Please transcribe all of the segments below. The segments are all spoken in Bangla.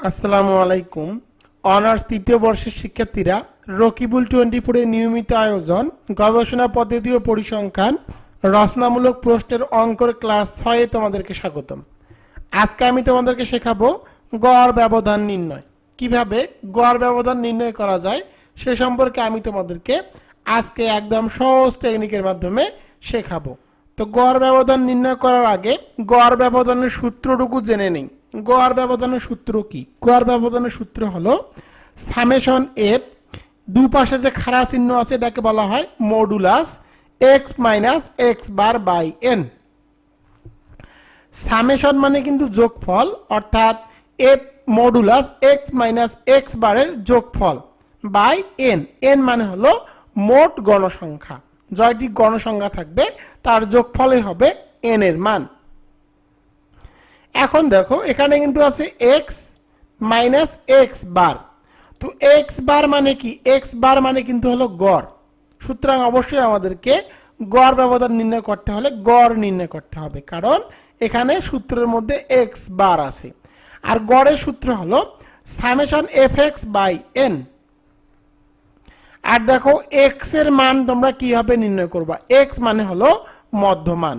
আসসালামু আলাইকুম। অনার্স তৃতীয় বর্ষের শিক্ষার্থীরা রকিবুল টোয়েন্টি ফোরের নিয়মিত আয়োজন, গবেষণা পদ্ধতি ও পরিসংখ্যান, রচনামূলক প্রশ্নের অঙ্কর ক্লাস ছয়ে তোমাদেরকে স্বাগতম। আজকে আমি তোমাদেরকে শেখাবো গড় ব্যবধান নির্ণয়। কীভাবে গড় ব্যবধান নির্ণয় করা যায় সে সম্পর্কে আমি তোমাদেরকে আজকে একদম সহজ টেকনিকের মাধ্যমে শেখাবো। তো গড় ব্যবধান নির্ণয় করার আগে গড় ব্যবধানের সূত্রটুকু জেনে নেই। গড় ব্যবধানের সূত্র কি? গড় ব্যবধানের সূত্র হলো সামেশন এফ দুপাশে যে খাড়া চিহ্ন আছে, এটাকে বলা হয় modulus x minus x bar by n summation মানে কিন্তু যোগফল, অর্থাৎ F modulus x minus x বারের যোগফল বাই এন এন মানে হলো মোট গণসংখ্যা। জয়টি গণসংখ্যা থাকবে, তার যোগফলই হবে এন এর মান। এখন দেখো, এখানে কিন্তু আছে এক্স মাইনাস এক্স বার তো এক্স বার মানে কি? এক্স বার মানে কিন্তু হলো গড়। সুতরাং অবশ্যই আমাদেরকে গড় ব্যবধান নির্ণয় করতে হলে গড় নির্ণয় করতে হবে, কারণ এখানে সূত্রের মধ্যে এক্স বার আছে। আর গড়ের সূত্র হলো summation F x by n আর দেখো এক্সের মান তোমরা কীভাবে নির্ণয় করবা? এক্স মানে হলো মধ্যমান।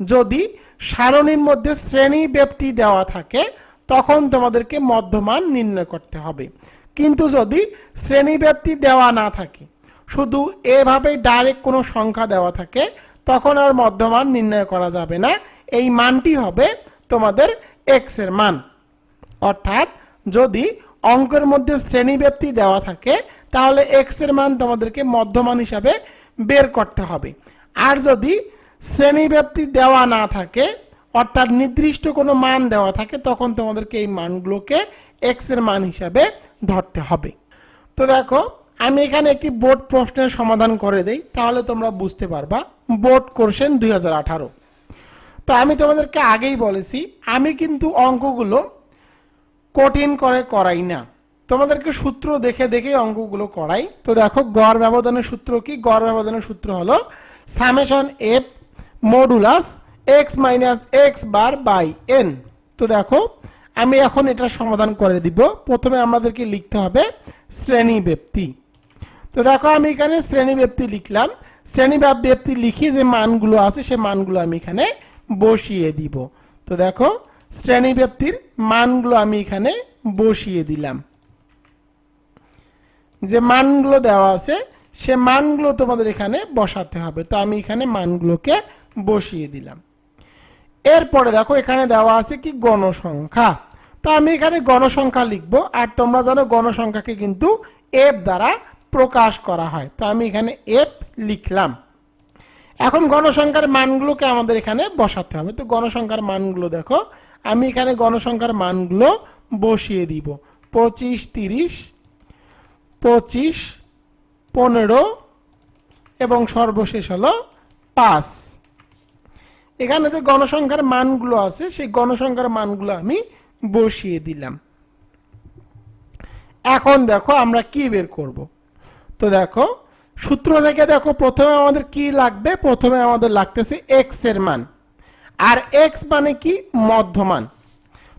যদি সারণীর মধ্যে শ্রেণি ব্যাপ্তি দেওয়া থাকে, তখন তোমাদেরকে মধ্যমান নির্ণয় করতে হবে। কিন্তু যদি শ্রেণি ব্যাপ্তি দেওয়া না থাকে, শুধু এভাবে ডাইরেক্ট কোনো সংখ্যা দেওয়া থাকে, তখন আর মধ্যমান নির্ণয় করা যাবে না। এই মানটি হবে তোমাদের এক্সের মান। অর্থাৎ যদি অঙ্কের মধ্যে শ্রেণি শ্রেণীব্যাপ্তি দেওয়া থাকে, তাহলে এক্সের মান তোমাদেরকে মধ্যমান হিসাবে বের করতে হবে। আর যদি শ্রেণীব্যাপ্তি দেওয়া না থাকে, অর্থাৎ নির্দিষ্ট কোনো মান দেওয়া থাকে, তখন তোমাদেরকে এই মানগুলোকে এক্সের মান হিসাবে ধরতে হবে। তো দেখো, আমি এখানে একটি বোর্ড প্রশ্নের সমাধান করে দেই, তাহলে তোমরা বুঝতে পারবা। বোর্ড কোশ্চেন দুই তো আমি তোমাদেরকে আগেই বলেছি, আমি কিন্তু অঙ্কগুলো কঠিন করে করাই না। তোমাদেরকে সূত্র দেখে দেখেই অঙ্কগুলো করাই। তো দেখো, গড় ব্যবধানের সূত্র কি? গড় ব্যবধানের সূত্র হলো summation F modulus x minus x bar by n তো দেখো, আমি এখন এটা সমাধান করে দিব। প্রথমে আমাদেরকে লিখতে হবে শ্রেণি ব্যক্তি তো দেখো, আমি এখানে শ্রেণি ব্যক্তি লিখলাম। শ্রেণি ব্যক্তি লিখে যে মানগুলো আছে, সে মানগুলো আমি এখানে বসিয়ে দিব। তো দেখো শ্রেণি ব্যক্তির মানগুলো আমি এখানে বসিয়ে দিলাম। যে মানগুলো দেওয়া আছে, সে মানগুলো তোমাদের এখানে বসাতে হবে। তো আমি এখানে মানগুলোকে বসিয়ে দিলাম। এরপরে দেখো এখানে দেওয়া আছে কি গণসংখ্যা। তো আমি এখানে গণসংখ্যা লিখব, আর তোমরা জানো গণসংখ্যাকে কিন্তু এফ দ্বারা প্রকাশ করা হয়। তো আমি এখানে এফ লিখলাম। এখন গণসংখ্যার মানগুলোকে আমাদের এখানে বসাতে হবে। তো গণসংখ্যার মানগুলো দেখো, আমি এখানে গণসংখ্যার মানগুলো বসিয়ে দিব। পঁচিশ, তিরিশ, পঁচিশ, পনেরো, এবং সর্বশেষ হলো পাঁচ। এখানে যে গণসংখ্যার মানগুলো আছে, সেই গণসংখ্যার মানগুলো আমি বসিয়ে দিলাম। এখন দেখো আমরা কি বের করব। তো দেখো, সূত্র থেকে দেখো প্রথমে আমাদের কি লাগবে? প্রথমে আমাদের লাগতেছে এক্সের মান। আর এক্স মানে কি? মধ্যমান।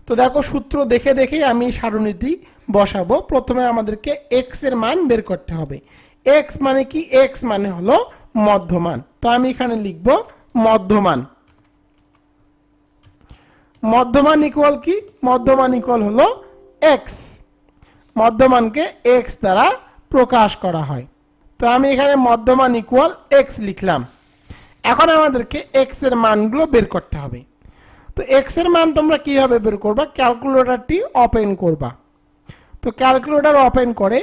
তো দেখো, সূত্র দেখে দেখেই আমি সারণীটি বসাবো। প্রথমে আমাদেরকে এক্সের মান বের করতে হবে। এক্স মানে কি? এক্স মানে হলো মধ্যমান। তো আমি এখানে লিখব মধ্যমান। মধ্যমান ইকুয়াল কি? মধ্যমান ইকুয়াল হলো এক্স মধ্যমানকে এক্স দ্বারা প্রকাশ করা হয়। তো আমি এখানে মধ্যমান ইকুয়াল এক্স লিখলাম। এখন আমাদেরকে এক্সের মানগুলো বের করতে হবে। তো এক্সের মান তোমরা কীভাবে বের করবা? ক্যালকুলেটরটি ওপেন করবা। তো ক্যালকুলেটর ওপেন করে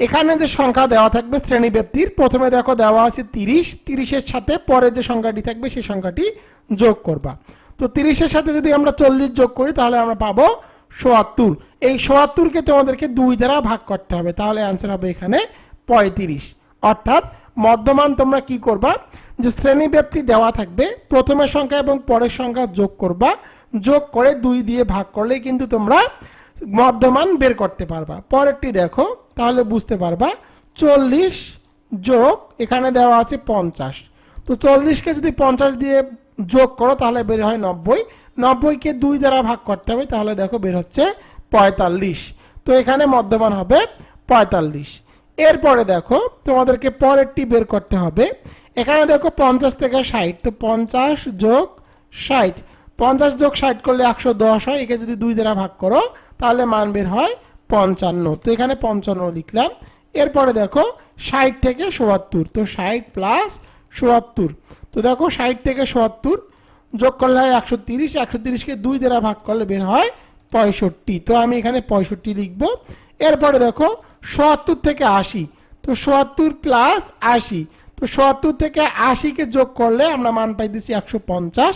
এখানে যে সংখ্যা দেওয়া থাকবে শ্রেণি ব্যক্তির প্রথমে দেখো দেওয়া আছে তিরিশ, তিরিশের সাথে পরে যে সংখ্যাটি থাকবে সেই সংখ্যাটি যোগ করবা। তো তিরিশের সাথে যদি আমরা চল্লিশ যোগ করি, তাহলে আমরা পাবো সোয়াত্তর এই সোয়াত্তরকে তোমাদেরকে দুই দ্বারা ভাগ করতে হবে, তাহলে অ্যান্সার হবে এখানে পঁয়ত্রিশ। অর্থাৎ মধ্যমান তোমরা কি করবা? যে শ্রেণি ব্যক্তি দেওয়া থাকবে, প্রথমের সংখ্যা এবং পরের সংখ্যা যোগ করবা। যোগ করে দুই দিয়ে ভাগ করলেই কিন্তু তোমরা মধ্যমান বের করতে পারবা। পরেরটি দেখো, তাহলে বুঝতে পারবা, চল্লিশ যোগ এখানে দেওয়া আছে পঞ্চাশ। তো চল্লিশকে যদি পঞ্চাশ দিয়ে যোগ করো, তাহলে বের হয় নব্বই। নব্বইকে দুই দ্বারা ভাগ করতে হবে, তাহলে দেখো বের হচ্ছে পঁয়তাল্লিশ। তো এখানে মধ্যমান হবে পঁয়তাল্লিশ। এরপরে দেখো, তোমাদেরকে পরেরটি বের করতে হবে। এখানে দেখো পঞ্চাশ থেকে ষাট, তো পঞ্চাশ যোগ ষাট। পঞ্চাশ যোগ ষাট করলে একশো দশ হয়, একে যদি দুই দ্বারা ভাগ করো, তাহলে মান বের হয় পঞ্চান্ন। তো এখানে পঞ্চান্ন লিখলাম। এরপরে দেখো ষাট থেকে সোয়াত্তর তো ষাট প্লাস সোয়াত্তর তো দেখো, ষাট থেকে সোয়াত্তর যোগ করলে হয় একশো তিরিশ, একশো তিরিশকে দুই দ্বারা ভাগ করলে বের হয় পঁয়ষট্টি। তো আমি এখানে পঁয়ষট্টি লিখব। এরপরে দেখো সোয়াত্তর থেকে আশি। তো সোয়াত্তর প্লাস আশি। তো সোয়াত্তর থেকে আশিকে যোগ করলে আমরা মান পাই পাইতেছি একশো পঞ্চাশ।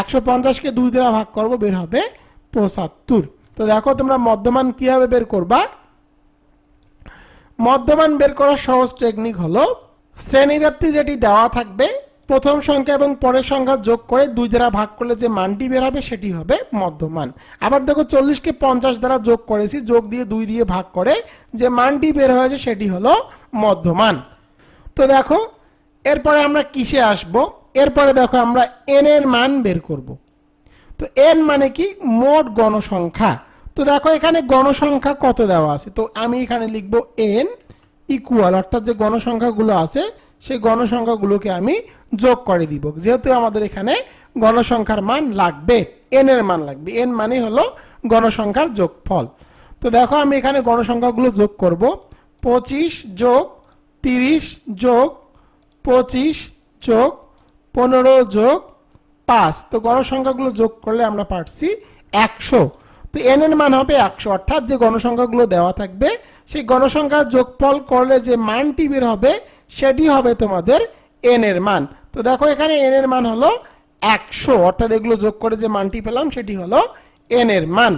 একশো পঞ্চাশকে দুই দ্বারা ভাগ করব, বের হবে পঁচাত্তর। তো দেখো, তোমরা মধ্যমান কীভাবে বের করবা? মধ্যমান বের করার সহজ টেকনিক হলো শ্রেণীব্যাপ্তি যেটি দেওয়া থাকবে, প্রথম সংখ্যা এবং পরের সংখ্যা যোগ করে দুই দ্বারা ভাগ করলে যে মানটি বের হবে সেটি হবে মধ্যমান। আবার দেখো চল্লিশকে পঞ্চাশ দ্বারা যোগ করেছি, যোগ দিয়ে দুই দিয়ে ভাগ করে যে মানটি বের হয়েছে সেটি হলো মধ্যমান। তো দেখো, এরপরে আমরা কিসে আসব? এরপরে দেখো আমরা এন এর মান বের করব। তো এন মানে কি? মোট গণসংখ্যা। তো দেখো এখানে গণসংখ্যা কত দেওয়া আছে? তো আমি এখানে লিখব এন ইকুয়াল অর্থাৎ যে গণসংখ্যাগুলো আছে, সেই গণসংখ্যাগুলোকে আমি যোগ করে দিব। যেহেতু আমাদের এখানে গণসংখ্যার মান লাগবে এন এর মান লাগবে। এন মানে হলো গণসংখ্যার যোগফল। তো দেখো, আমি এখানে গণসংখ্যাগুলো যোগ করব। পঁচিশ যোগ তিরিশ যোগ পঁচিশ যোগ পনেরো যোগ পাঁচ। তো গণসংখ্যাগুলো যোগ করলে আমরা পারছি একশো। তো এন এর মান হবে একশো। অর্থাৎ যে গণসংখ্যাগুলো দেওয়া থাকবে সেই গণসংখ্যার যোগফল করলে যে মানটি বের হবে, সেটি হবে তোমাদের এন এর মান। তো দেখো এখানে এন এর মান হলো একশো। অর্থাৎ এগুলো যোগ করে যে মানটি পেলাম, সেটি হলো এন এর মান।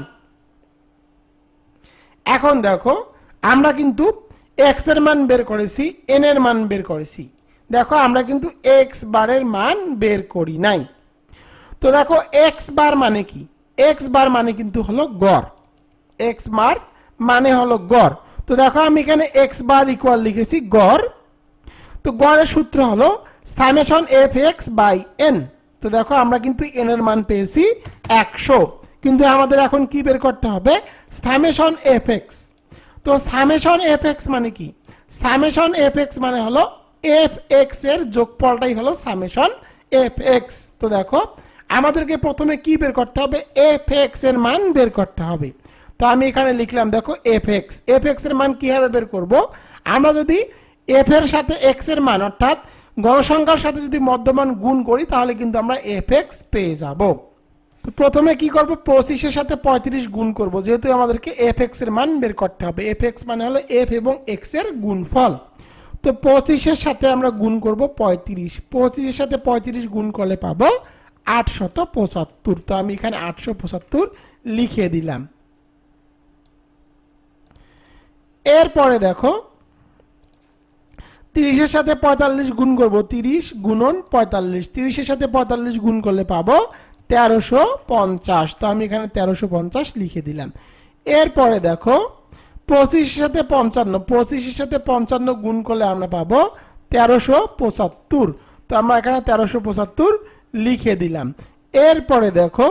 এখন দেখো, আমরা কিন্তু এক্সের মান বের করেছি এন এর মান বের করেছি। দেখো, আমরা কিন্তু এক্স বারের মান বের করি নাই। তো দেখো এক্স বার মানে কি? এক্স বার মানে কিন্তু হলো গড়। এক্স বার মানে হলো গড়। তো দেখো আমি এখানে এক্স বার ইকুয়াল লিখেছি গড়। তো গড়ের সূত্র হলো summation F x by n তো দেখো আমরা কিন্তু এন এর মান পেয়েছি একশো। কিন্তু আমাদের এখন কি বের করতে হবে? সামেশন এফ এক্স তো সামেশন এফ এক্স মানে কি? সামেশন এফ এক্স মানে হলো এফ এক্সের যোগফলটাই হলো সামেশন এফ এক্স তো দেখো, আমাদেরকে প্রথমে কি বের করতে হবে? এফ এক্সের মান বের করতে হবে। তো আমি এখানে লিখলাম, দেখো এফ এক্স এফ এক্সের মান কীভাবে বের করব? আমরা যদি এফ এর সাথে এক্সের মান, অর্থাৎ গণসংখ্যার সাথে যদি মধ্যমান গুণ করি, তাহলে কিন্তু আমরা এফ এক্স পেয়ে যাব। তো প্রথমে কি করব? পঁচিশের সাথে পঁয়ত্রিশ গুণ করব, যেহেতু আমাদেরকে এফ এক্সের মান বের করতে হবে। এফ এক্স মানে হলো এফ এবং এক্সের গুণফল। তো পঁচিশের সাথে আমরা গুণ করব পঁয়ত্রিশ। পঁচিশের সাথে পঁয়ত্রিশ গুণ করলে পাবো আটশত পঁচাত্তর। তো আমি এখানে আটশো পঁচাত্তর লিখে দিলাম। এরপরে দেখো, তিরিশের সাথে পঁয়তাল্লিশ গুণ করব, তিরিশ গুণন পঁয়তাল্লিশ। তিরিশের সাথে পঁয়তাল্লিশ গুণ করলে পাবো তেরোশো পঞ্চাশ। তো আমি এখানে তেরোশো পঞ্চাশ লিখে দিলাম। এরপরে দেখো, পঁচিশের সাথে পঞ্চান্ন। পঁচিশের সাথে পঞ্চান্ন গুণ করলে আমরা পাবো তেরোশো পঁচাত্তর। তো আমরা এখানে তেরোশো পঁচাত্তর লিখে দিলাম। এরপরে দেখো,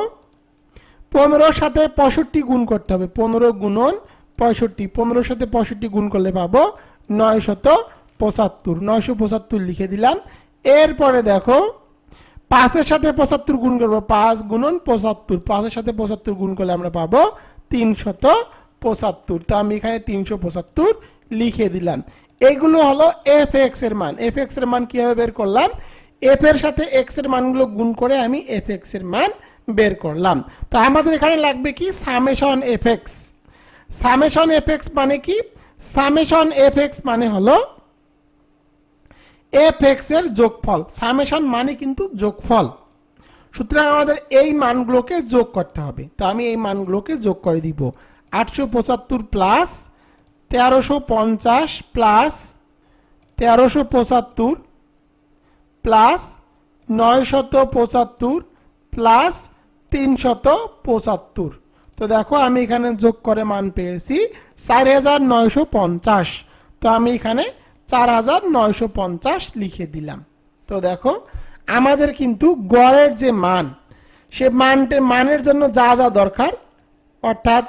পনেরোর সাথে পঁয়ষট্টি গুণ করতে হবে। পনেরো গুণন পঁয়ষট্টি পনেরোর সাথে পঁয়ষট্টি গুণ করলে পাবো নয় শত পঁচাত্তর। নয়শো পঁচাত্তর লিখে দিলাম। এরপরে দেখো, পাঁচের সাথে পঁচাত্তর গুণ করব, পাঁচ গুণন পঁচাত্তর। পাঁচের সাথে পঁচাত্তর গুণ করলে আমরা পাবো তিনশত পঁচাত্তর। তো আমি এখানে তিনশো পঁচাত্তর লিখে দিলাম। এগুলো হলো এফ এক্সের মান। এফ এক্সের মান কীভাবে বের করলাম? এফ এর সাথে এক্সের মানগুলো গুণ করে আমি এফ এক্সের মান বের করলাম। তো আমাদের এখানে লাগবে কি? Summation F x summation F x মানে কি? সামেশন এফ এক্স মানে হলো এফ এর যোগফল। সামেশন মানে কিন্তু যোগফল। সুতরাং আমাদের এই মানগুলোকে যোগ করতে হবে। তো আমি এই মানগুলোকে যোগ করে দিব। আটশো পঁচাত্তর প্লাস তেরোশো পঞ্চাশ প্লাস তেরোশো পঁচাত্তর প্লাস নয়শত পঁচাত্তর প্লাস তিনশত পঁচাত্তর। তো দেখো, আমি এখানে যোগ করে মান পেয়েছি চার হাজার নয়শো পঞ্চাশ। তো আমি এখানে চার হাজার নয়শো পঞ্চাশ লিখে দিলাম। তো দেখো, আমাদের কিন্তু গড়ের যে মান, সে মানটে, মানের জন্য যা যা দরকার, অর্থাৎ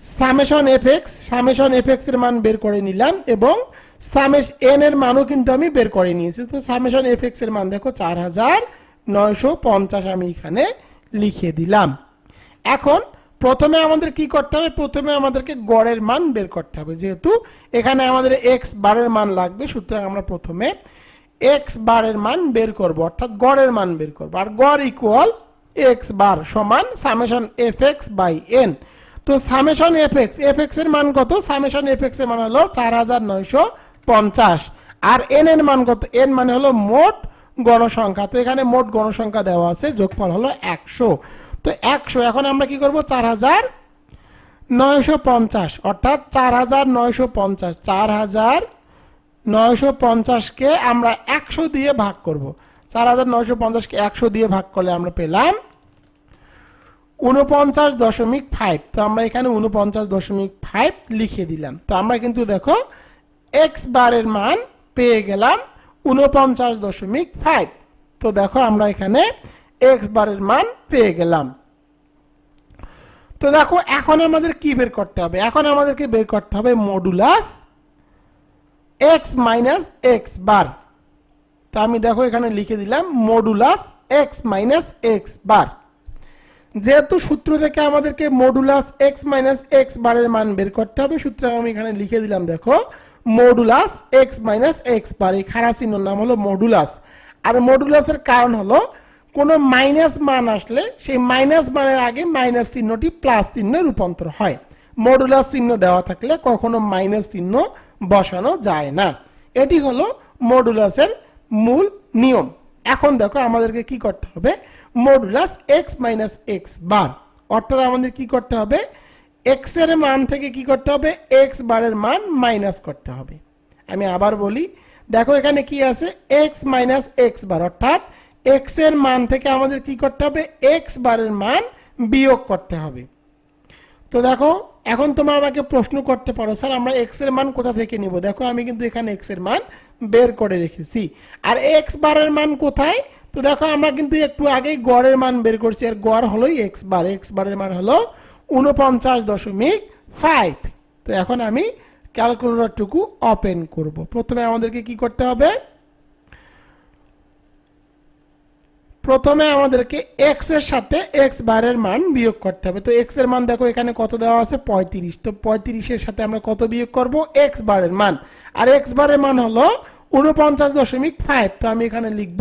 summation F x summation F এক্সের মান বের করে নিলাম এবং সামেশ এন এর মানও কিন্তু আমি বের করে নিয়েছি। তো সামেশন এফ এক্সের মান দেখো, চার হাজার নয়শো পঞ্চাশ আমি এখানে লিখে দিলাম। এখন প্রথমে আমাদের কি করতে হবে? প্রথমে আমাদেরকে গড়ের মান বের করতে হবে। যেহেতু এখানে আমাদের এক্স বারের মান লাগবে, সুতরাং আমরা প্রথমে এক্স বারের মান বের করব, অর্থাৎ গড়ের মান বের করব। আর গড় ইকুয়াল এক্স বার সমান summation F x by n তো সামেশন এফ এক্স এফ এক্সের মান কত? সামেশন এফ এক্সের মান হলো চার হাজার নয়শো পঞ্চাশ। আর এন এর মান কত? এন মানে হলো মোট গণসংখ্যা। তো এখানে মোট গণসংখ্যা দেওয়া আছে, যোগফল হলো একশো। তো একশো, এখন আমরা কি করব? চার হাজার নয়শো পঞ্চাশ, অর্থাৎ চার হাজার নয়শো পঞ্চাশ, চার হাজার নয়শো পঞ্চাশকে আমরা একশো দিয়ে ভাগ করব। চার হাজার নয়শো পঞ্চাশকে একশো দিয়ে ভাগ করলে আমরা পেলাম উনপঞ্চাশ দশমিক ফাইভ তো আমরা এখানে উনপঞ্চাশ দশমিক ফাইভ লিখে দিলাম। তো আমরা কিন্তু দেখো এক্স বারের মান পেয়ে গেলাম উনপঞ্চাশ দশমিক ফাইভ তো দেখো আমরা এখানে এক্স বারের মান পেয়ে গেলাম। তো দেখো, এখন আমাদের কি বের করতে হবে? এখন আমাদেরকে বের করতে হবে modulus x minus x bar তো আমি দেখো, এখানে লিখে দিলাম modulus x minus x bar যেহেতু সূত্র থেকে আমাদেরকে মডুলাস এক্স মাইনাস এক্স বারের মান বের করতে হবে, সুতরাং আমি এখানে লিখে দিলাম, দেখো modulus x minus x bar এই খাড়া চিহ্নর নাম হলো মডুলাস আর মডুলাসের কারণ হলো কোনো মাইনাস মান আসলে সেই মাইনাস মানের আগে মাইনাস চিহ্নটি প্লাস চিহ্নে রূপান্তর হয়। মডুলাস চিহ্ন দেওয়া থাকলে কখনো মাইনাস চিহ্ন বসানো যায় না। এটি হলো মডুলাসের মূল নিয়ম। এখন দেখো আমাদেরকে কি করতে হবে? Modulus x minus x bar অর্থাৎ আমাদের কি করতে হবে? এক্সের মান থেকে কি করতে হবে? এক্স বারের মান মাইনাস করতে হবে। আমি আবার বলি, দেখো এখানে কি আছে? এক্স মাইনাস এক্স বার অর্থাৎ এক্সের মান থেকে আমাদের কি করতে হবে? এক্স বারের মান বিয়োগ করতে হবে। তো দেখো, এখন তোমরা আমাকে প্রশ্ন করতে পারো, স্যার, আমরা এক্সের মান কোথা থেকে নিব? দেখো, আমি কিন্তু এখানে এক্সের মান বের করে রেখেছি। আর এক্স বারের মান কোথায়? তো দেখো, আমরা কিন্তু একটু আগেই গড়ের মান বের করছি, আর গড় হলোই এক্স বার। এক্স বারের মান হলো উনপঞ্চাশ দশমিক ফাইভ তো এখন আমি ক্যালকুলেটরটুকু ওপেন করব। প্রথমে আমাদেরকে কি করতে হবে? প্রথমে আমাদেরকে এক্সের সাথে এক্স বারের মান বিয়োগ করতে হবে। তো এক্সের মান দেখো, এখানে কত দেওয়া আছে? পঁয়ত্রিশ। তো পঁয়ত্রিশের সাথে আমরা কত বিয়োগ করব? এক্স বারের মান। আর এক্স বারের মান হলো উনপঞ্চাশ দশমিক ফাইভ তো আমি এখানে লিখব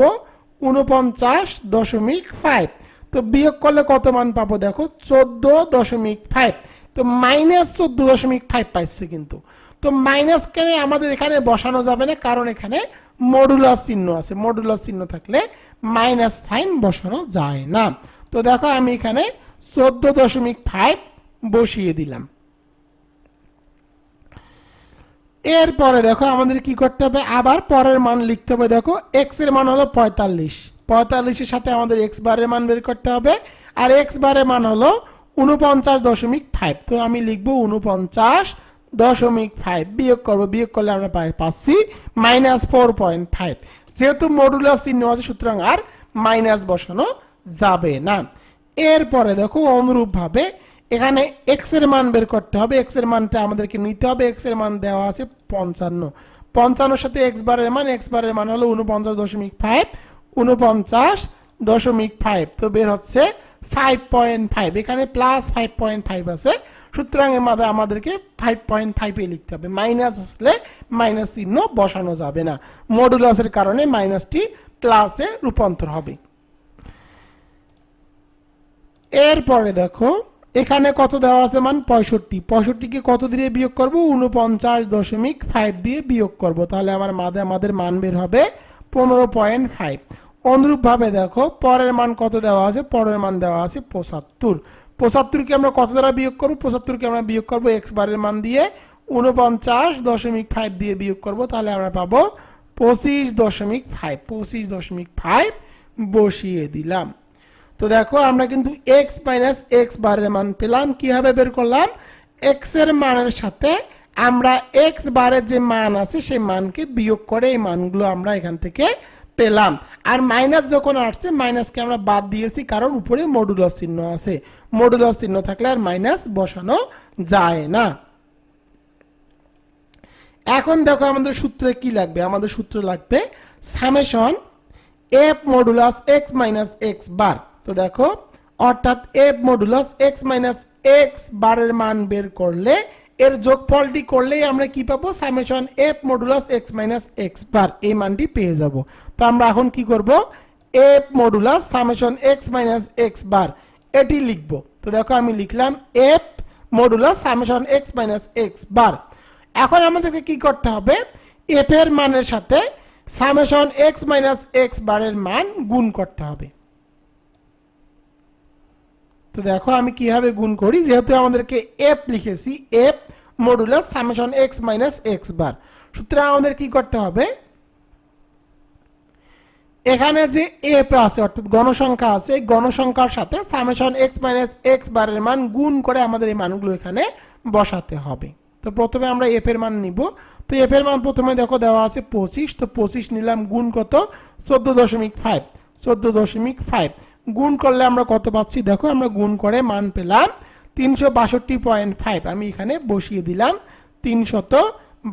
উনপঞ্চাশ দশমিক ফাইভ তো বিয়োগ করলে কত মান পাবো দেখো? চোদ্দ দশমিক ফাইভ তো মাইনাস চোদ্দ দশমিক ফাইভ পাইছে কিন্তু। তো মাইনাসকে আমাদের এখানে বসানো যাবে না, কারণ এখানে মডুলাস চিহ্ন আছে মডুলাস চিহ্ন থাকলে মাইনাস সাইন বসানো যায় না। তো দেখো আমি এখানে চোদ্দ দশমিক ফাইভ বসিয়ে দিলাম। এরপরে দেখো আমাদের কি করতে হবে? আবার পরের মান লিখতে হবে। দেখো এক্সের মান হলো পঁয়তাল্লিশ। পঁয়তাল্লিশের সাথে আমাদের এক্স বারের মান বের করতে হবে। আর এক্স বারের মান হলো উনপঞ্চাশ দশমিক ফাইভ তো আমি লিখব উনপঞ্চাশ দশমিক ফাইভ বিয়োগ করব, বিয়োগ করলে আমরা পাই, পাচ্ছি মাইনাস ফোর পয়েন্ট ফাইভ যেহেতু মডুলাস চিহ্ন আছে, সুতরাং আর মাইনাস বসানো যাবে না। এরপরে দেখো অনুরূপভাবে এখানে এক্সের মান বের করতে হবে। এক্সের মানটা আমাদেরকে নিতে হবে। এক্সের মান দেওয়া আছে পঞ্চান্ন। পঞ্চান্নর সাথে এক্স বারের মান এক্স বারের মান হলো উনপঞ্চাশ দশমিক ফাইভ উনপঞ্চাশ দশমিক ফাইভ তো বের হচ্ছে ফাইভ পয়েন্ট ফাইভ এখানে প্লাস ফাইভ পয়েন্ট ফাইভ আছে। সুতরাং মাঝে আমাদেরকে ফাইভ পয়েন্ট ফাইভে লিখতে হবে। মাইনাস আসলে মাইনাস চিহ্ন বসানো যাবে না। মডুলাসের কারণে মাইনাসটি প্লাসে রূপান্তর হবে। এরপরে দেখো, এখানে কত দেওয়া আছে মান? পঁয়ষট্টি। পঁয়ষট্টিকে কত দিয়ে বিয়োগ করব? উনপঞ্চাশ দশমিক ফাইভ দিয়ে বিয়োগ করব। তাহলে আমার মাঝে আমাদের মান বের হবে পনেরো পয়েন্ট ফাইভ অনুরূপভাবে দেখো, পরের মান কত দেওয়া আছে? পরের মান দেওয়া আছে পঁচাত্তর। পঁচাত্তরকে আমরা কত দ্বারা বিয়োগ করব? পঁচাত্তরকে আমরা বিয়োগ করব এক্স বারের মান দিয়ে উনপঞ্চাশ দশমিক ফাইভ দিয়ে বিয়োগ করব, তাহলে আমরা পাবো পঁচিশ দশমিক ফাইভ পঁচিশ দশমিক ফাইভ বসিয়ে দিলাম। তো দেখো, আমরা কিন্তু এক্স মাইনাস এক্স বারের মান পেলাম, কীভাবে বের করলাম? এক্সের মানের সাথে আমরা এক্স বারের যে মান আছে, সেই মানকে বিয়োগ করে এই মানগুলো আমরা এখান থেকে পেলাম। আর মাইনাস যখন আসছে মাইনাসকে আমরা বাদ দিয়েছি কারণ উপরে মডুলাস চিহ্ন আছে। মডুলাস চিহ্ন থাকলে আর মাইনাস বসানো যায় না। এখন দেখো আমাদের সূত্রে কি লাগবে? আমাদের সূত্র লাগবে summation F modulus x minus x bar তো দেখো, অর্থাৎ F modulus x minus x বারের মান বের করলে এর যোগফলটি করলেই আমরা কি পাবো? Summation F modulus x minus x bar এই মানটি পেয়ে যাব। তো আমরা এখন কি করব? F modulus summation x minus x bar এটি লিখব। তো দেখো আমি লিখলাম F modulus summation x minus x bar এখন আমাদেরকে কি করতে হবে? এফ এর মানের সাথে সামেশন এক্স মাইনাস এক্স বারের মান গুণ করতে হবে। তো দেখো আমি কীভাবে গুণ করি? যেহেতু আমাদেরকে এফ লিখেছি F modulus summation x minus x bar সুতরাং আমাদের কি করতে হবে? এখানে যে এফ আছে, অর্থাৎ গণসংখ্যা আছে, এই গণসংখ্যার সাথে সামেশন এক্স মাইনাস এক্স বারের মান গুণ করে আমাদের এই মানগুলো এখানে বসাতে হবে। তো প্রথমে আমরা এফ এর মান নিব। তো এফ এর মান প্রথমে দেখো দেওয়া আছে পঁচিশ। তো পঁচিশ নিলাম গুণ কত? চোদ্দ দশমিক ফাইভ চোদ্দ দশমিক ফাইভ গুণ করলে আমরা কত পাচ্ছি? দেখো, আমরা গুণ করে মান পেলাম তিনশো বাষট্টি পয়েন্ট ফাইভ আমি এখানে বসিয়ে দিলাম তিনশত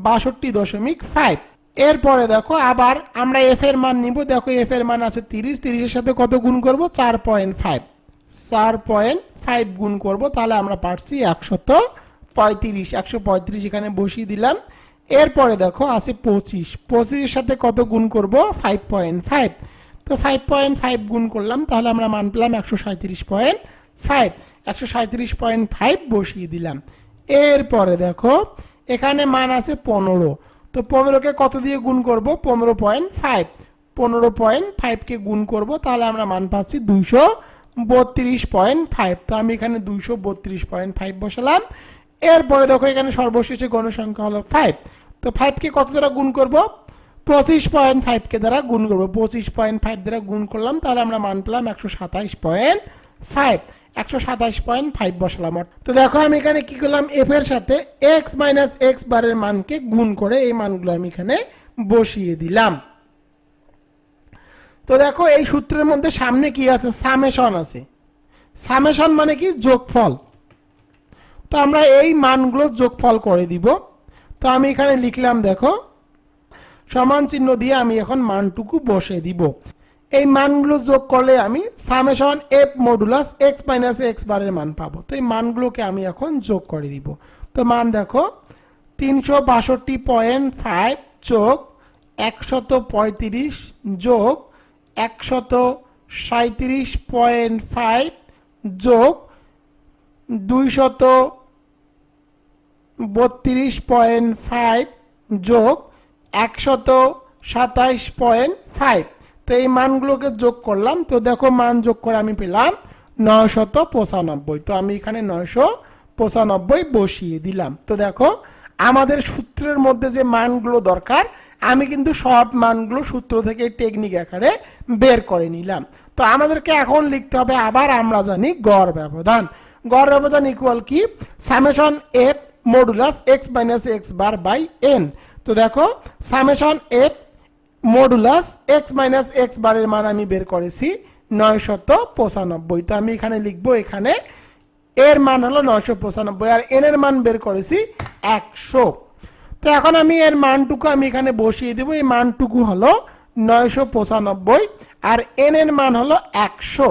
বাষট্টি দশমিক ফাইভ এরপরে দেখো, আবার আমরা এফ এর মান নিব। দেখো এফ এর মান আছে তিরিশ। তিরিশের সাথে কত গুণ করব? চার পয়েন্ট ফাইভ চার পয়েন্ট ফাইভ গুণ করব, তাহলে আমরা পারছি একশত পঁয়ত্রিশ। একশো পঁয়ত্রিশ এখানে বসিয়ে দিলাম। এরপরে দেখো, আছে পঁচিশ। পঁচিশের সাথে কত গুণ করব? ফাইভ পয়েন্ট ফাইভ তো ফাইভ পয়েন্ট ফাইভ গুণ করলাম, তাহলে আমরা মান পেলাম একশো সাঁত্রিশ পয়েন্ট ফাইভ একশো সাঁত্রিশ পয়েন্ট ফাইভ বসিয়ে দিলাম। এরপরে দেখো, এখানে মান আছে পনেরো। তো পনেরোকে কত দিয়ে গুণ করব? পনেরো পয়েন্ট ফাইভ পনেরো পয়েন্ট ফাইভকে গুণ করব, তাহলে আমরা মান পাচ্ছি দুইশো বত্রিশ পয়েন্ট ফাইভ তো আমি এখানে দুইশো বত্রিশ পয়েন্ট ফাইভ বসালাম। এরপরে দেখো, এখানে সর্বশেষে গণসংখ্যা হলো ফাইভ তো ফাইভকে কত দ্বারা গুণ করব? পঁচিশ পয়েন্ট ফাইভকে দ্বারা গুণ করব। পঁচিশ পয়েন্ট ফাইভ দ্বারা গুণ করলাম, তাহলে আমরা মান পেলাম একশো সাতাইশ পয়েন্ট ফাইভ একশো সাতাইশ পয়েন্ট ফাইভ বসালাম। তো দেখো আমি এখানে কি করলাম? এফ এর সাথে এক্স মাইনাস এক্স বারের মানকে গুণ করে এই মানগুলো আমি এখানে বসিয়ে দিলাম। তো দেখো এই সূত্রের মধ্যে সামনে কি আছে? সামেশন আছে। সামেশন মানে কি? যোগফল। তো আমরা এই মানগুলো যোগফল করে দিব। তো আমি এখানে লিখলাম, দেখো সমান চিহ্ন দিয়ে আমি এখন মানটুকু বসে দিব। এই মানগুলো যোগ করলে আমি summation F modulus x minus x বারের মান পাবো। তো এই মানগুলোকে আমি এখন যোগ করে দিব। তো মান দেখো, তিনশো বাষট্টি পয়েন্ট ফাইভ যোগ একশত পঁয়ত্রিশ যোগ একশত সাঁত্রিশ পয়েন্ট ফাইভ যোগ দুইশত বত্রিশ পয়েন্ট ফাইভ যোগ একশত সাতাইশ পয়েন্ট ফাইভ তো এই মানগুলোকে যোগ করলাম, তো দেখো মান যোগ করে আমি পেলাম নয়শত পঁচানব্বই। তো আমি এখানে নয়শো পঁচানব্বই বসিয়ে দিলাম। তো দেখো, আমাদের সূত্রের মধ্যে যে মানগুলো দরকার, আমি কিন্তু সব মানগুলো সূত্র থেকে টেকনিক আকারে বের করে নিলাম। তো আমাদেরকে এখন লিখতে হবে, আবার আমরা জানি গড় ব্যবধান। গড় ব্যবধান ইকুয়াল কি? Summation F modulus x minus x bar by n তো দেখো summation F modulus x minus x বারের মান আমি বের করেছি নয়শত পঁচানব্বই। তো আমি এখানে লিখব, এখানে এর মান হলো নয়শো পঁচানব্বই আর এন এর মান বের করেছি একশো। তো এখন আমি এর মানটুকু আমি এখানে বসিয়ে দেবো, এই মানটুকু হলো নয়শো পঁচানব্বই আর এন এর মান হলো একশো।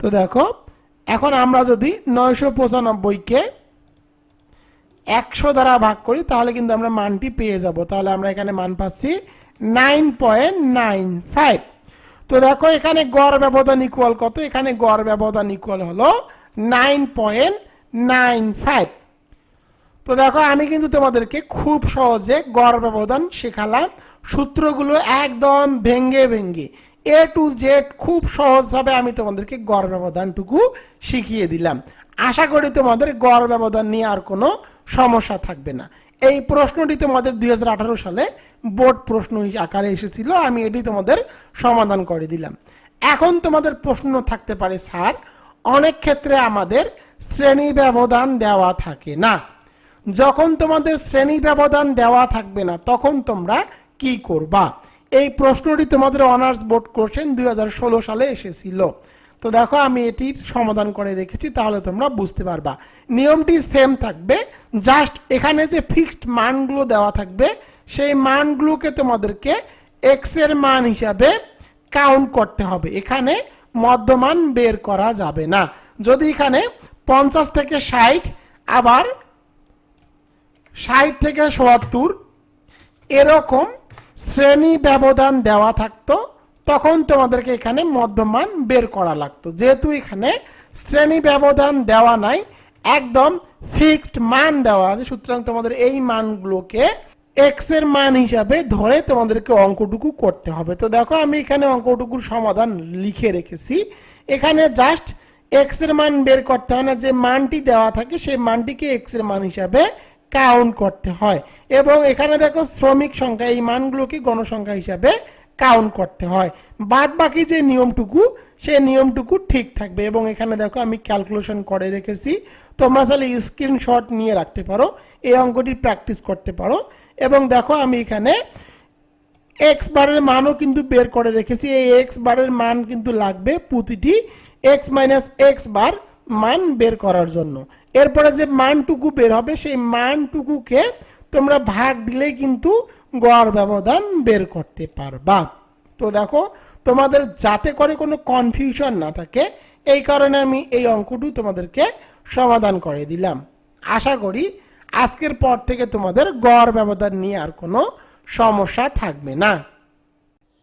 তো দেখো, এখন আমরা যদি নয়শো পঁচানব্বইকে একশো দ্বারা ভাগ করি, তাহলে কিন্তু আমরা মানটি পেয়ে যাব। তাহলে আমরা এখানে মান পাচ্ছি নাইন পয়েন্ট নাইন ফাইভ। তো দেখো, এখানে গড় ব্যবধান ইকুয়াল কত? এখানে গড় ব্যবধান ইকুয়াল হলো নাইন পয়েন্ট নাইন ফাইভ। তো দেখো, আমি কিন্তু তোমাদেরকে খুব সহজে গড় ব্যবধান শেখালাম। সূত্রগুলো একদম ভেঙ্গে ভেঙ্গে। এ টু জেড খুব সহজভাবে আমি তোমাদেরকে গড় ব্যবধানটুকু শিখিয়ে দিলাম। আশা করি তোমাদের গড় ব্যবধান নিয়ে আর কোনো সমস্যা থাকবে না। এই প্রশ্নটি তোমাদের দু হাজার আঠারো সালে বোর্ড প্রশ্ন আকারে এসেছিল, আমি এটি তোমাদের সমাধান করে দিলাম। এখন তোমাদের প্রশ্ন থাকতে পারে, স্যার, অনেক ক্ষেত্রে আমাদের শ্রেণি ব্যবধান দেওয়া থাকে না। যখন তোমাদের শ্রেণি ব্যবধান দেওয়া থাকবে না, তখন তোমরা কি করবা? এই প্রশ্নটি তোমাদের অনার্স বোর্ড কোশ্চেন দুই হাজার ষোলো সালে এসেছিল। তো দেখো, আমি এটির সমাধান করে রেখেছি, তাহলে তোমরা বুঝতে পারবা। নিয়মটি সেম থাকবে জাস্ট এখানে যে ফিক্সড মানগুলো দেওয়া থাকবে, সেই মানগুলোকে তোমাদেরকে এক্সের মান হিসাবে কাউন্ট করতে হবে। এখানে মধ্যমান বের করা যাবে না। যদি এখানে পঞ্চাশ থেকে ষাট, আবার ষাট থেকে সত্তর, এরকম শ্রেণি ব্যবধান দেওয়া থাকতো, তখন তোমাদেরকে এখানে মধ্যমান বের করা লাগতো। যেহেতু এখানে শ্রেণি ব্যবধান দেওয়া নাই, একদম ফিক্সড মান দেওয়া আছে, সুতরাং তোমাদের এই মানগুলোকে এক্সের মান হিসাবে ধরে তোমাদেরকে অঙ্কটুকু করতে হবে। তো দেখো, আমি এখানে অঙ্কটুকুর সমাধান লিখে রেখেছি। এখানে জাস্ট এক্সের মান বের করতে হয় না, যে মানটি দেওয়া থাকে, সেই মানটিকে এক্সের মান হিসাবে কাউন্ট করতে হয়। এবং এখানে দেখো শ্রমিক সংখ্যা, এই মানগুলোকে গণসংখ্যা হিসাবে কাউন্ট করতে হয়। বাদ বাকি যে নিয়মটুকু সেই নিয়মটুকু ঠিক থাকবে। এবং এখানে দেখো আমি ক্যালকুলেশন করে রেখেছি। তোমরা চাইলে স্ক্রিনশট নিয়ে রাখতে পারো, এই অঙ্কটি প্র্যাকটিস করতে পারো। এবং দেখো আমি এখানে এক্স বারের মানও কিন্তু বের করে রেখেছি। এই এক্স বারের মান কিন্তু লাগবে প্রতিটি এক্স মাইনাস এক্স বার মান বের করার জন্য। এরপরে যে মানটুকু বের হবে, সেই মানটুকুকে তোমরা ভাগ দিলেই কিন্তু গড় ব্যবধান বের করতে পারবা। তো দেখো, তোমাদের যাতে করে কোনো কনফিউশন না থাকে, এই কারণে আমি এই অঙ্কটু তোমাদেরকে সমাধান করে দিলাম। আশা করি আজকের পর থেকে তোমাদের গড় ব্যবধান নিয়ে আর কোনো সমস্যা থাকবে না।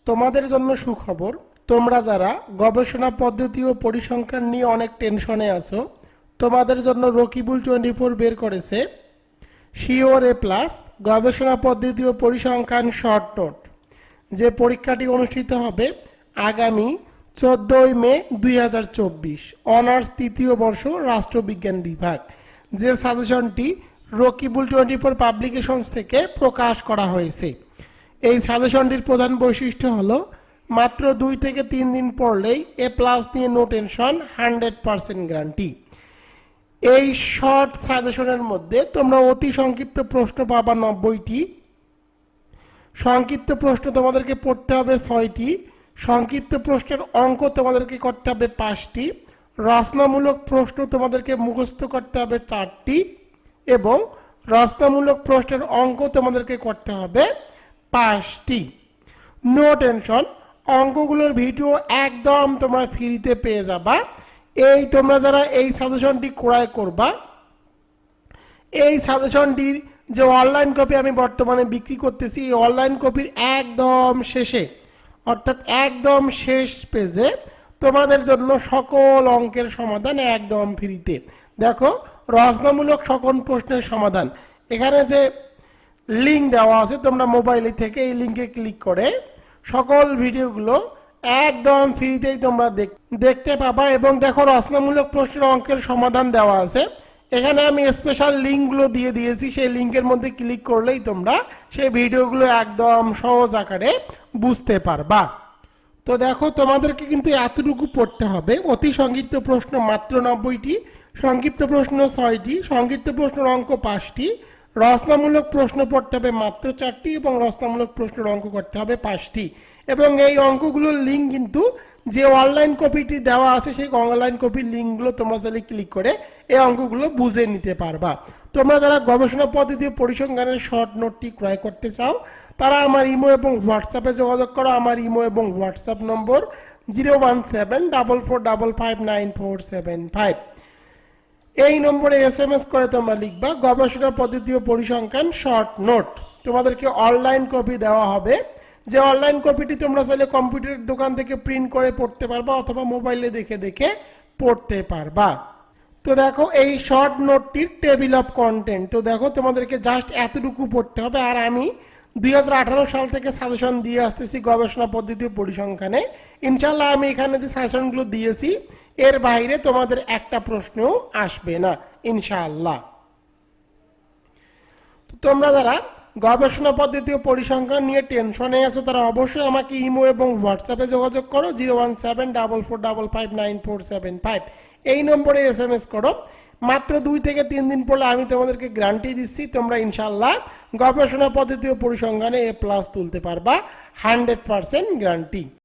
তোমাদের জন্য সুখবর তোমরা যারা গবেষণা পদ্ধতি ও পরিসংখ্যান নিয়ে অনেক টেনশনে আছো, তোমাদের জন্য রকিবুল টোয়েন্টি ফোর বের করেছে শিওর এ প্লাস গবেষণা পদ্ধতি ও পরিসংখ্যান শর্ট নোট, যে পরীক্ষাটি অনুষ্ঠিত হবে আগামী চোদ্দোই মে দুই হাজার চব্বিশ, অনার্স তৃতীয় বর্ষ রাষ্ট্রবিজ্ঞান বিভাগ, যে সাজেশনটি রকিবুল টোয়েন্টি ফোর পাবলিকেশনস থেকে প্রকাশ করা হয়েছে। এই সাজেশনটির প্রধান বৈশিষ্ট্য হলো মাত্র দুই থেকে তিন দিন পড়লেই এ প্লাস নিয়ে no tension hundred percent guarantee এই শর্ট সাজেশনের মধ্যে তোমরা অতি সংক্ষিপ্ত প্রশ্ন পাবা নব্বইটি। সংক্ষিপ্ত প্রশ্ন তোমাদেরকে পড়তে হবে ছয়টি। সংক্ষিপ্ত প্রশ্নের অঙ্ক তোমাদেরকে করতে হবে পাঁচটি। রচনামূলক প্রশ্ন তোমাদেরকে মুখস্থ করতে হবে চারটি। এবং রচনামূলক প্রশ্নের অঙ্ক তোমাদেরকে করতে হবে পাঁচটি। নো টেনশন অঙ্কগুলোর ভিডিও একদম তোমরা ফ্রিতে পেয়ে যাবা। এই তোমরা যারা এই সাজেশনটি ক্রয় করবা, এই সাজেশনটির যে অনলাইন কপি আমি বর্তমানে বিক্রি করতেছি, এই অনলাইন কপির একদম শেষে, অর্থাৎ একদম শেষ পেজে তোমাদের জন্য সকল অঙ্কের সমাধান একদম ফ্রিতে। দেখো, রচনামূলক সকল প্রশ্নের সমাধান। এখানে যে লিঙ্ক দেওয়া আছে, তোমরা মোবাইলে থেকে এই লিঙ্কে ক্লিক করে সকল ভিডিওগুলো একদম ফ্রিতেই তোমরা দেখ- দেখতে পাবা এবং দেখো রচনামূলক প্রশ্নের অঙ্কের সমাধান দেওয়া আছে। এখানে আমি স্পেশাল লিঙ্কগুলো দিয়ে দিয়েছি, সেই লিঙ্কের মধ্যে ক্লিক করলেই তোমরা সেই ভিডিওগুলো একদম সহজ আকারে বুঝতে পারবা। তো দেখো, তোমাদেরকে কিন্তু এতটুকু পড়তে হবে। অতি সংক্ষিপ্ত প্রশ্ন মাত্র নব্বইটি, সংক্ষিপ্ত প্রশ্ন ছয়টি, সংক্ষিপ্ত প্রশ্নের অঙ্ক পাঁচটি রচনামূলক প্রশ্ন পড়তে হবে মাত্র চারটি এবং রচনামূলক প্রশ্নের অঙ্ক করতে হবে পাঁচটি। এবং এই অঙ্কগুলোর লিঙ্ক কিন্তু যে অনলাইন কপিটি দেওয়া আছে, সেই অনলাইন কপির লিঙ্কগুলো তোমরা চাইলে ক্লিক করে এই অঙ্কগুলো বুঝে নিতে পারবা। তোমরা যারা গবেষণা পদ্ধতি পরিসংখ্যানের শর্ট নোটটি ক্রয় করতে চাও, তারা আমার ইমো এবং হোয়াটসঅ্যাপে যোগাযোগ করো। আমার ইমো এবং WhatsApp number zero one seven double four double five nine four seven five এই নম্বরে এস এম এস করে তোমরা লিখবা, গবেষণা পদ্ধতি ও পরিসংখ্যান শর্ট নোট। তোমাদেরকে অনলাইন কপি দেওয়া হবে। যে অনলাইন কপিটি তোমরা চাইলে কম্পিউটারের দোকান থেকে প্রিন্ট করে পড়তে পারবা অথবা মোবাইলে দেখে দেখে পড়তে পারবা। তো দেখো, এই শর্ট নোটটির টেবিল অফ কন্টেন্ট। তো দেখো, তোমাদেরকে জাস্ট এতটুকু পড়তে হবে। আর আমি দুই হাজার আঠারো সাল থেকে সাজেশন দিয়ে আসতেছি গবেষণা পদ্ধতি পরিসংখ্যানে। ইনশাল্লাহ আমি এখানে যে সাজেশনগুলো দিয়েছি এর বাইরে তোমাদের একটা প্রশ্নও আসবে না, ইনশাআল্লাহ। তোমরা যারা গবেষণা পদ্ধতি ও পরিসংখ্যান নিয়ে টেনশনে আছো, তারা অবশ্যই আমাকে ইমো এবং হোয়াটসঅ্যাপে যোগাযোগ করো, zero one seven double four double five nine four seven five. এই নম্বরে এস এম এস করো। মাত্র দুই থেকে তিন দিন পড়লে আমি তোমাদেরকে গ্যারান্টি দিচ্ছি, তোমরা ইনশাল্লাহ গবেষণা পদ্ধতি ও পরিসংখ্যানে এ প্লাস তুলতে পারবা, হান্ড্রেড পারসেন্ট গ্যারান্টি।